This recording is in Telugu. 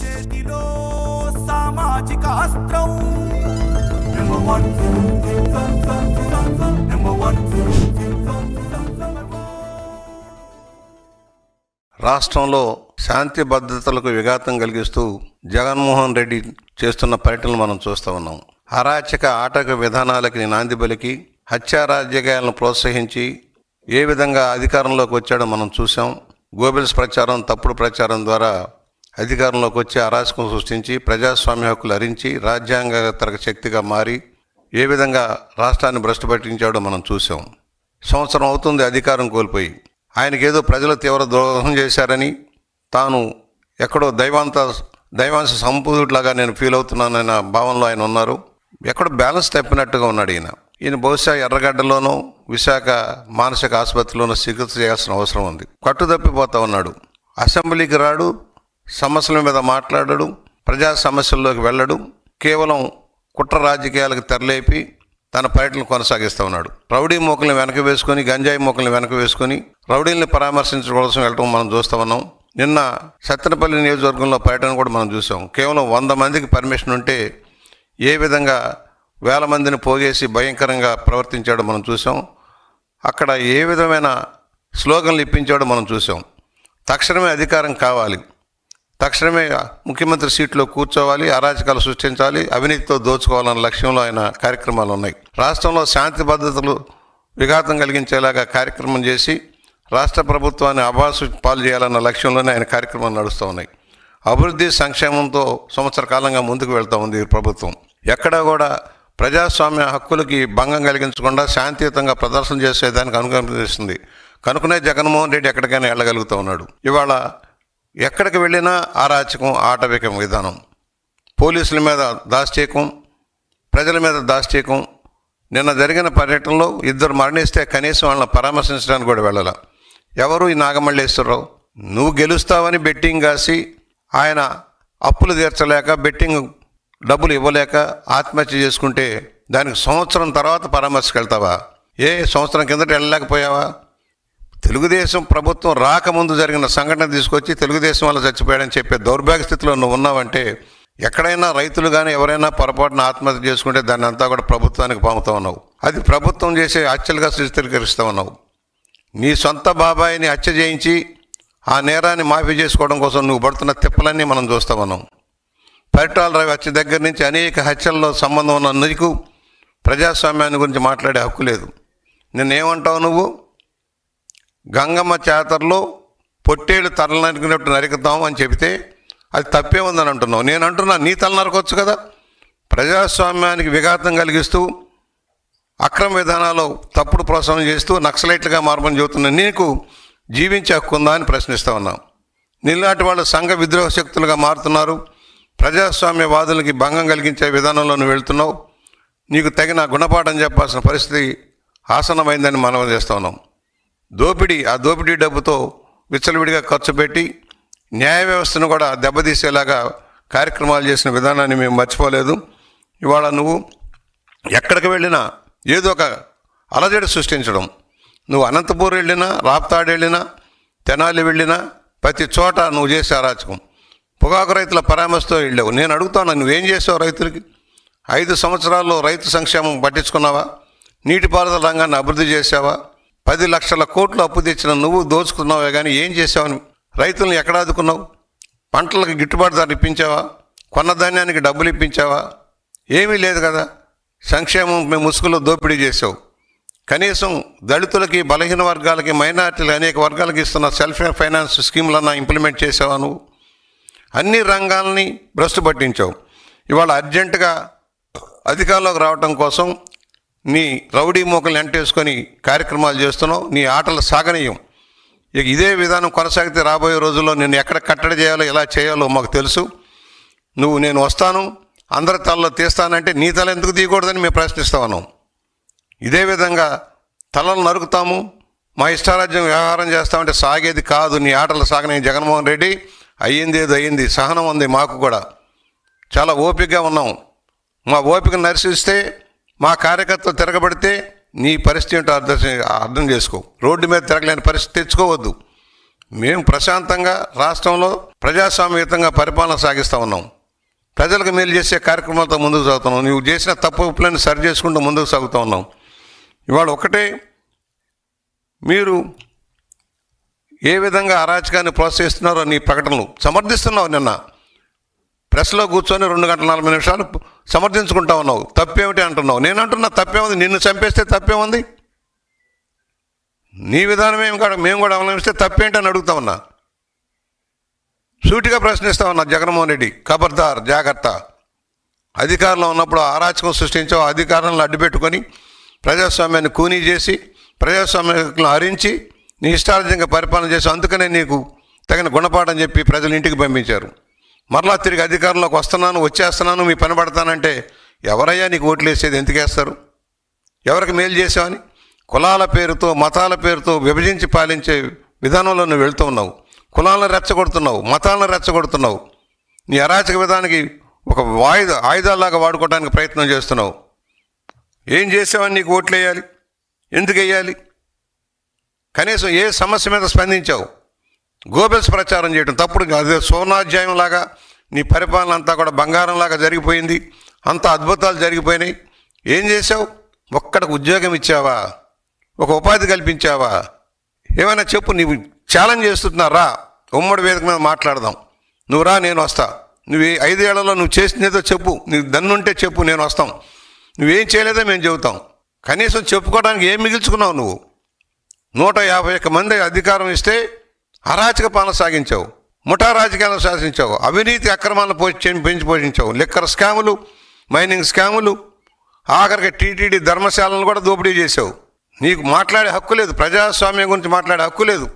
చేతిలో సామాజిక అస్త్రం. రాష్ట్రంలో శాంతి భద్రతలకు విఘాతం కలిగిస్తూ జగన్మోహన్ రెడ్డి చేస్తున్న పర్యటనలు మనం చూస్తూ ఉన్నాం. అరాచక ఆటక విధానాలకి నాంది పలికి హత్యారాజకీయాలను ప్రోత్సహించి ఏ విధంగా అధికారంలోకి వచ్చాడో మనం చూసాం గోబెల్స్ ప్రచారం తప్పుడు ప్రచారం ద్వారా అధికారంలోకి వచ్చి అరాచకం సృష్టించి ప్రజాస్వామ్య హక్కులు హరించి రాజ్యాంగతరక శక్తిగా మారి ఏ విధంగా రాష్ట్రాన్ని భ్రష్టు పట్టించాడో మనం చూసాం సంవత్సరం అవుతుంది అధికారం కోల్పోయి. ఆయనకేదో ఏదో ప్రజలు తీవ్ర ద్రోహం చేశారని తాను ఎక్కడో దైవాంత దైవాంశ సంపూర్ణలాగా నేను ఫీల్ అవుతున్నానన్న భావనలో ఆయన ఉన్నారు. ఎక్కడో బ్యాలెన్స్ తప్పినట్టుగా ఉన్నాడు ఈయన. ఈయన బహుశా ఎర్రగడ్డలోనూ విశాఖ మానసిక ఆసుపత్రిలోనూ చికిత్స చేయాల్సిన అవసరం ఉంది. కట్టు తప్పిపోతా ఉన్నాడు. అసెంబ్లీకి రాడు సమస్యల మీద మాట్లాడడు ప్రజా సమస్యల్లోకి వెళ్ళడు కేవలం కుట్ర రాజకీయాలకు తెరలేపి తన పర్యటన కొనసాగిస్తూ ఉన్నాడు. రౌడీ మూకల్ని వెనక వేసుకొని గంజాయి మూకల్ని వెనక వేసుకొని రౌడీల్ని పరామర్శించడం కోసం వెళ్ళటం మనం చూస్తూ ఉన్నాం. నిన్న సత్తెనపల్లి నియోజకవర్గంలో పర్యటన కూడా మనం చూసాం. కేవలం వంద మందికి పర్మిషన్ ఉంటే ఏ విధంగా వేల మందిని పోగేసి భయంకరంగా ప్రవర్తించాడో మనం చూసాం. అక్కడ ఏ విధమైన స్లోగన్లు ఇప్పించాడో మనం చూసాం. తక్షణమే అధికారం కావాలి. తక్షణమే ముఖ్యమంత్రి సీట్లో కూర్చోవాలి అరాచకాలు సృష్టించాలి అవినీతితో దోచుకోవాలన్న లక్ష్యంలో ఆయన కార్యక్రమాలు ఉన్నాయి. రాష్ట్రంలో శాంతి భద్రతలు విఘాతం కలిగించేలాగా కార్యక్రమం చేసి రాష్ట్ర ప్రభుత్వాన్ని అభాసు పాలు చేయాలన్న లక్ష్యంలోనే ఆయన కార్యక్రమాలు నడుస్తూ ఉన్నాయి. అభివృద్ధి సంక్షేమంతో సంవత్సర కాలంగా ముందుకు వెళ్తూ ఉంది ప్రభుత్వం. ఎక్కడా కూడా ప్రజాస్వామ్య హక్కులకి భంగం కలిగించకుండా శాంతియుతంగా ప్రదర్శన చేసేదానికి అనుకూలిస్తుంది కనుకనే జగన్మోహన్ రెడ్డి ఎక్కడికైనా వెళ్ళగలుగుతూ ఉన్నాడు. ఇవాళ ఎక్కడికి వెళ్ళినా ఆరాచకం ఆటవికం విధానం. పోలీసుల మీద దాష్టీకం ప్రజల మీద దాష్టీకం. నిన్న జరిగిన పర్యటనలో ఇద్దరు మరణిస్తే కనీసం వాళ్ళని పరామర్శించడానికి కూడా వెళ్ళాల. ఎవరు ఈ నాగమల్లేశ్వరరావు? నువ్వు గెలుస్తావని బెట్టింగ్ కాసి ఆయన అప్పులు తీర్చలేక బెట్టింగ్ డబ్బులు ఇవ్వలేక ఆత్మహత్య చేసుకుంటే దానికి సంవత్సరం తర్వాత పరామర్శకు వెళ్తావా? ఏ సంవత్సరం కిందట వెళ్ళలేకపోయావా? తెలుగుదేశం ప్రభుత్వం రాకముందు జరిగిన సంఘటన తీసుకొచ్చి తెలుగుదేశం వల్ల చచ్చిపోయాడని చెప్పే దౌర్భాగ్య స్థితిలో నువ్వు ఉన్నావంటే ఎక్కడైనా రైతులు కానీ ఎవరైనా పొరపాటున ఆత్మహత్య చేసుకుంటే దాన్ని అంతా కూడా ప్రభుత్వానికి పంపుతా ఉన్నావు. అది ప్రభుత్వం చేసే హత్యలుగా చిత్రీకరిస్తూ ఉన్నావు. నీ సొంత బాబాయిని హత్య చేయించి ఆ నేరాన్ని మాఫీ చేసుకోవడం కోసం నువ్వు పడుతున్న తిప్పలన్నీ మనం చూస్తా ఉన్నాం. పరిటాల రవి హత్య దగ్గర నుంచి అనేక హత్యల్లో సంబంధం ఉన్న నీకు ప్రజాస్వామ్యాన్ని గురించి మాట్లాడే హక్కు లేదు. నిన్నేమంటావు నువ్వు? గంగమ్మ చేతర్లో పొట్టేడు తల నరికినట్టు అని చెబితే అది తప్పే ఉందని అంటున్నావు. నేను అంటున్నా నీ తల నరకొచ్చు కదా. ప్రజాస్వామ్యానికి విఘాతం కలిగిస్తూ అక్రమ విధానాలు తప్పుడు ప్రోత్సాహం చేస్తూ నక్సలైట్లుగా మారమని చెబుతున్న నీకు జీవించే హక్కు ఉందా అని ప్రశ్నిస్తూ ఉన్నాం. నీలాంటి వాళ్ళు సంఘ విద్రోహ శక్తులుగా మారుతున్నారు. ప్రజాస్వామ్యవాదులకి భంగం కలిగించే విధానంలో నువ్వు వెళ్తున్నావు. నీకు తగిన గుణపాఠం చెప్పాల్సిన పరిస్థితి ఆసనమైందని మనం చేస్తూ ఉన్నాం. దోపిడీ ఆ దోపిడీ డబ్బుతో విచ్చలవిడిగా ఖర్చు పెట్టి న్యాయ వ్యవస్థను కూడా దెబ్బతీసేలాగా కార్యక్రమాలు చేసిన విధానాన్ని మేము మర్చిపోలేదు. ఇవాళ నువ్వు ఎక్కడికి వెళ్ళినా ఏదో ఒక అలజడి సృష్టించడం. నువ్వు అనంతపూర్ వెళ్ళినా రాప్తాడు వెళ్ళినా తెనాలి వెళ్ళినా ప్రతి చోట నువ్వు చేసే అరాచకం. పొగాకు రైతుల పరామర్శతో వెళ్ళావు. నేను అడుగుతాను నువ్వేం చేసావు రైతులకి? ఐదు సంవత్సరాల్లో రైతు సంక్షేమం పట్టించుకున్నావా? నీటిపారుదల రంగాన్ని అభివృద్ధి చేసావా పది లక్షల కోట్లు అప్పు తెచ్చిన నువ్వు దోచుకున్నావే కానీ ఏం చేసావు రైతులను ఎక్కడ ఆదుకున్నావు? పంటలకు గిట్టుబాటు ధర ఇప్పించావా? కొన్న ధాన్యానికి డబ్బులు ఇప్పించావా? ఏమీ లేదు కదా. సంక్షేమం మేము ముసుగులో దోపిడీ చేసావు కనీసం దళితులకి బలహీన వర్గాలకి మైనార్టీలు అనేక వర్గాలకి ఇస్తున్న సెల్ఫ్ ఫైనాన్స్ స్కీములన్నా ఇంప్లిమెంట్ చేసావా నువ్వు? అన్ని రంగాల్ని భ్రష్టు పట్టించావు. ఇవాళ అర్జెంటుగా అధికారంలోకి రావటం కోసం నీ రౌడీ మూకల్ని ఎంటేసుకొని కార్యక్రమాలు చేస్తున్నావు నీ ఆటలు సాగనీయం. ఇక ఇదే విధానం కొనసాగితే రాబోయే రోజుల్లో నేను ఎక్కడ కట్టడి చేయాలో ఎలా చేయాలో మాకు తెలుసు. నువ్వు నేను వస్తాను అందరి తలలో తీస్తానంటే నీ తల ఎందుకు తీయకూడదని మేము ప్రశ్నిస్తా ఉన్నాం. ఇదే విధంగా తలలు నరుకుతాము మా ఇష్టారాజ్యం వ్యవహారం చేస్తామంటే సాగేది కాదు నీ ఆటలు సాగని జగన్మోహన్ రెడ్డి అయ్యింది ఏదో అయ్యింది సహనం ఉంది మాకు కూడా. చాలా ఓపికగా ఉన్నాం. మా ఓపిక నరిసిస్తే మా కార్యకర్తలు తిరగబడితే నీ పరిస్థితి ఏంటో అర్థం అర్థం చేసుకో. రోడ్డు మీద తిరగలేని పరిస్థితి తెచ్చుకోవద్దు. మేము ప్రశాంతంగా రాష్ట్రంలో ప్రజాస్వామ్యతంగా పరిపాలన సాగిస్తూ ఉన్నాం. ప్రజలకు మేలు చేసే కార్యక్రమాలతో ముందుకు సాగుతున్నాం నువ్వు చేసిన తప్పు ఉప్పులను సరి చేసుకుంటూ ముందుకు సాగుతూ ఉన్నాం. ఇవాళ ఒకటే మీరు ఏ విధంగా అరాచకాన్ని ప్రోత్సహిస్తున్నారో నీ ప్రకటనలు సమర్థిస్తున్నావు నిన్న. ప్రెస్లో కూర్చొని రెండు గంటల నలభై నిమిషాలు సమర్థించుకుంటా ఉన్నావు. తప్పేమిటి అంటున్నావు? నేను అంటున్నా తప్పేముంది? నిన్ను చంపేస్తే తప్పేముంది? నీ విధానం ఏం కాదు. మేము కూడా అవలంబిస్తే తప్పేంటి అని అడుగుతా ఉన్నా. సూటిగా ప్రశ్నిస్తా ఉన్నా జగన్మోహన్ రెడ్డి. ఖబర్దార్ జాగ్రత్త. అధికారంలో ఉన్నప్పుడు అరాచకం సృష్టించావు అధికారంలో అడ్డుపెట్టుకొని ప్రజాస్వామ్యాన్ని కూనీ చేసి ప్రజాస్వామ్యం హరించి నీ ఇష్టార్థంగా పరిపాలన చేసి అందుకనే నీకు తగిన గుణపాఠం చెప్పి ప్రజలు ఇంటికి పంపించారు. మరలా తిరిగి అధికారంలోకి వస్తున్నాను వచ్చేస్తున్నాను మీ పని పడతానంటే ఎవరయ్యా నీకు ఓట్లు వేసేది ఎందుకేస్తారు? ఎవరికి మేలు చేసావని కులాల పేరుతో మతాల పేరుతో విభజించి పాలించే విధానంలో నువ్వు వెళ్తూ ఉన్నావు. కులాలను రెచ్చగొడుతున్నావు మతాలను రెచ్చగొడుతున్నావు. నీ అరాచక విధానానికి ఒక వాయుధ ఆయుధాలాగా వాడుకోవడానికి ప్రయత్నం చేస్తున్నావు. ఏం చేసావని నీకు ఓట్లు వేయాలి ఎందుకు వేయాలి? కనీసం ఏ సమస్య మీద స్పందించావు? గోబెల్స్ ప్రచారం చేయడం తప్పుడు అదే సోనాధ్యాయం లాగా నీ పరిపాలన అంతా కూడా బంగారంలాగా జరిగిపోయింది. అంత అద్భుతాలు జరిగిపోయినాయి. ఏం చేసావు ఒక్కడికి ఉద్యోగం ఇచ్చావా? ఒక ఉపాధి కల్పించావా? ఏమైనా చెప్పు నీవు ఛాలెంజ్ చేస్తున్నారా ఉమ్మడి వేదిక మీద మాట్లాడదాం. నువ్వు రా నేను వస్తా. నువ్వు ఐదేళ్ళలో నువ్వు చేసినదో చెప్పు. నీకు దన్నుంటే చెప్పు నేను వస్తాం. నువ్వేం చేయలేదో మేము చెబుతాం. కనీసం చెప్పుకోవడానికి ఏం మిగిల్చుకున్నావు నువ్వు? నూట యాభై ఒక్క మంది అధికారం ఇస్తే అరాచక పాలన సాగించావు ముఠా రాజకీయాలను శాసించావు అవినీతి అక్రమాలను పోషి పెంచి పోషించావు లిక్కర్ స్కాములు మైనింగ్ స్కాములు ఆఖరికి టీటీడీ ధర్మశాలను కూడా దోపిడీ చేసావు నీకు మాట్లాడే హక్కు లేదు ప్రజాస్వామ్యం గురించి మాట్లాడే హక్కు లేదు.